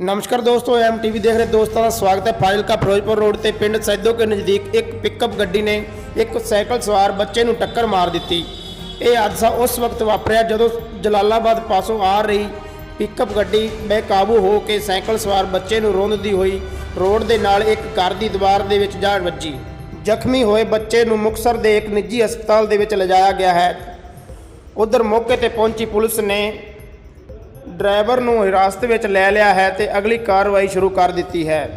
ਨਮਸਕਾਰ ਦੋਸਤੋ M TV ਦੇਖ ਰਹੇ ਦੋਸਤਾਂ ਦਾ ਸਵਾਗਤ ਹੈ। ਫਾਜ਼ਿਲਕਾ ਫਿਰੋਜ਼ਪੁਰ ਰੋਡ ਤੇ ਪਿੰਡ ਸੈਦੋ ਕੇ ਨਜ਼ਦੀਕ ਇੱਕ ਪਿਕਅਪ ਗੱਡੀ ਨੇ ਇੱਕ ਸਾਈਕਲ ਸਵਾਰ ਬੱਚੇ ਨੂੰ ਟੱਕਰ ਮਾਰ ਦਿੱਤੀ। ਇਹ ਹਾਦਸਾ ਉਸ ਵਕਤ ਵਾਪਰਿਆ ਜਦੋਂ ਜਲਾਲਾਬਾਦ ਪਾਸੋਂ ਆ ਰਹੀ ਪਿਕਅਪ ਗੱਡੀ ਬੇਕਾਬੂ ਹੋ ਕੇ ਸਾਈਕਲ ਸਵਾਰ ਬੱਚੇ ਨੂੰ ਰੋਂਦਦੀ ਹੋਈ ਰੋਡ ਦੇ ਨਾਲ ਇੱਕ ਘਰ ਦੀ ਦੀਵਾਰ ਦੇ ਵਿੱਚ ਜਾ ਵੱਜੀ। ਜ਼ਖਮੀ ਹੋਏ ਬੱਚੇ ਨੂੰ ਮੁਕਤਸਰ ਦੇ ਇੱਕ ਨਿੱਜੀ ਹਸਪਤਾਲ ਦੇ ਵਿੱਚ ਲਿਜਾਇਆ ਗਿਆ ਹੈ। ਉਧਰ ਮੌਕੇ ਤੇ ਪਹੁੰਚੀ ਪੁਲਿਸ ਨੇ ਡਰਾਈਵਰ ਨੂੰ ਹਿਰਾਸਤ ਵਿੱਚ ਲੈ ਲਿਆ ਹੈ ਤੇ ਅਗਲੀ ਕਾਰਵਾਈ ਸ਼ੁਰੂ ਕਰ ਦਿੱਤੀ ਹੈ।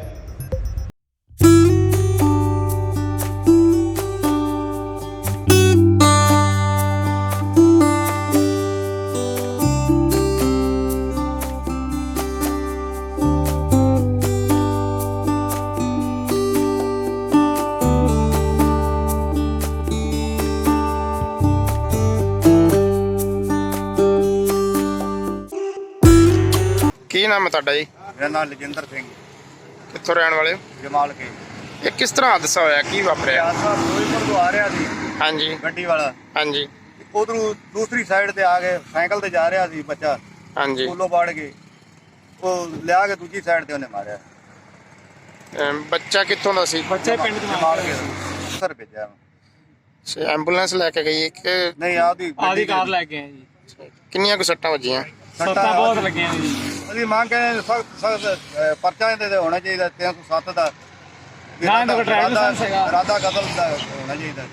ਕੀ ਨਾਮ ਹੈ ਤੁਹਾਡਾ ਜੀ? ਮੇਰਾ ਨਾਮ ਲਜਿੰਦਰ ਸਿੰਘ। ਕਿੱਥੋਂ ਰਹਿਣ ਵਾਲੇ ਹੋ? ਜਮਾਲ ਕੇ। ਇਹ ਕਿਸ ਤਰ੍ਹਾਂ ਹਾਦਸਾ ਹੋਇਆ? ਕੀ ਵਾਪਰਿਆ? ਆਸਾ ਫਿਰੋਜ਼ਪੁਰ ਤੋਂ ਆ ਰਿਹਾ ਸੀ ਹਾਂਜੀ। ਗੱਡੀ ਵਾਲਾ। ਹਾਂਜੀ। ਉਧਰੋਂ ਦੂਸਰੀ ਸਾਈਡ ਤੇ ਆ ਕੇ ਸਾਈਕਲ ਤੇ ਜਾ ਰਿਹਾ ਸੀ ਬੱਚਾ। ਹਾਂਜੀ। ਸਕੂਲੋਂ ਵੜ ਕੇ। ਉਹ ਲਿਆ ਕੇ ਦੂਜੀ ਸਾਈਡ ਤੇ ਉਹਨੇ ਮਾਰਿਆ। ਅਮ ਬੱਚਾ ਕਿੱਥੋਂ ਦਾ ਸੀ? ਬੱਚੇ ਪਿੰਡ ਜਮਾਲ ਕੇ ਸਰ ਭੇਜਿਆ ਸੇ ਐਂਬੂਲੈਂਸ ਲੈ ਕੇ ਗਈ ਕਿ ਨਹੀਂ ਆਪਦੀ ਆਦੀ ਕਾਰ ਲੈ ਕੇ ਆਏ ਜੀ। ਕਿੰਨੀਆਂ ਕੁ ਸੱਟਾਂ ਵੱਜੀਆਂ? ਸੱਟਾਂ ਬਹੁਤ ਲੱਗੀਆਂ ਜੀ। ਅਸੀਂ ਮੰਗ ਕੇ ਸਖਤ ਸਖਤ ਪਰਚਾ ਇਹਦੇ ਤੇ ਹੋਣਾ ਚਾਹੀਦਾ 307 ਦਾ। ਨਾ, ਇਹਦਾ ਕੋਈ ਡਰਾਈਵਰ ਇਰਾਦਾ- ਲਾਇਸੈਂਸ ਹੈਗਾ। ਇਰਾਦਾ ਕਤਲ ਦਾ ਹੋਣਾ ਚਾਹੀਦਾ।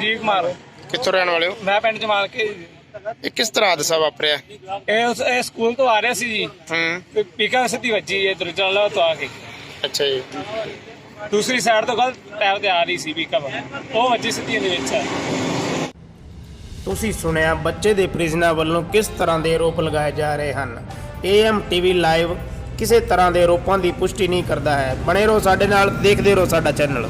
ਜੀ ਕੁਮਾਰ। ਕਿੱਥੋਂ ਰਹਿਣ ਵਾਲੇ ਹੋ? ਮੈਂ ਪਿੰਡ ਜਮਾਲ ਕੇ। ਇਹ ਕਿਸ ਤਰ੍ਹਾਂ ਹਾਦਸਾ ਵਾਪਰਿਆ? ਇਹ ਉਸ ਇਹ ਸਕੂਲ ਤੋਂ ਆ ਰਿਹਾ ਸੀ ਜੀ। ਹੂੰ। ਪੀਕਾ ਸਿੱਧੀ ਵੱਜੀ ਇਹ ਦਰਜਾਲਾ ਤੋਂ ਆ ਕੇ। ਅੱਛਾ ਜੀ। ਦੂਸਰੀ ਸਾਈਡ ਤੋਂ ਗਲਤ ਟਾਇਰ ਤੇ ਆ ਰਹੀ ਸੀ ਪੀਕਾ ਉਹ ਵੱਜੀ ਸਿੱਧੀ ਇਹਦੇ ਵਿੱਚ। ਤੁਸੀਂ ਸੁਣਿਆ ਬੱਚੇ ਦੇ ਪ੍ਰਿਜ਼ਨਰ ਵੱਲੋਂ ਕਿਸ ਤਰ੍ਹਾਂ ਦੇ ਆਰੋਪ ਲਗਾਏ ਜਾ ਰਹੇ ਹਨ? ਏਐਮ ਟੀਵੀ ਲਾਈਵ ਕਿਸੇ ਤਰ੍ਹਾਂ ਦੇ ਆਰੋਪਾਂ ਦੀ ਪੁਸ਼ਟੀ ਨਹੀਂ ਕਰਦਾ ਹੈ। ਬਣੇ ਰਹੋ ਸਾਡੇ ਨਾਲ, ਦੇਖਦੇ ਰਹੋ ਸਾਡਾ ਚੈਨਲ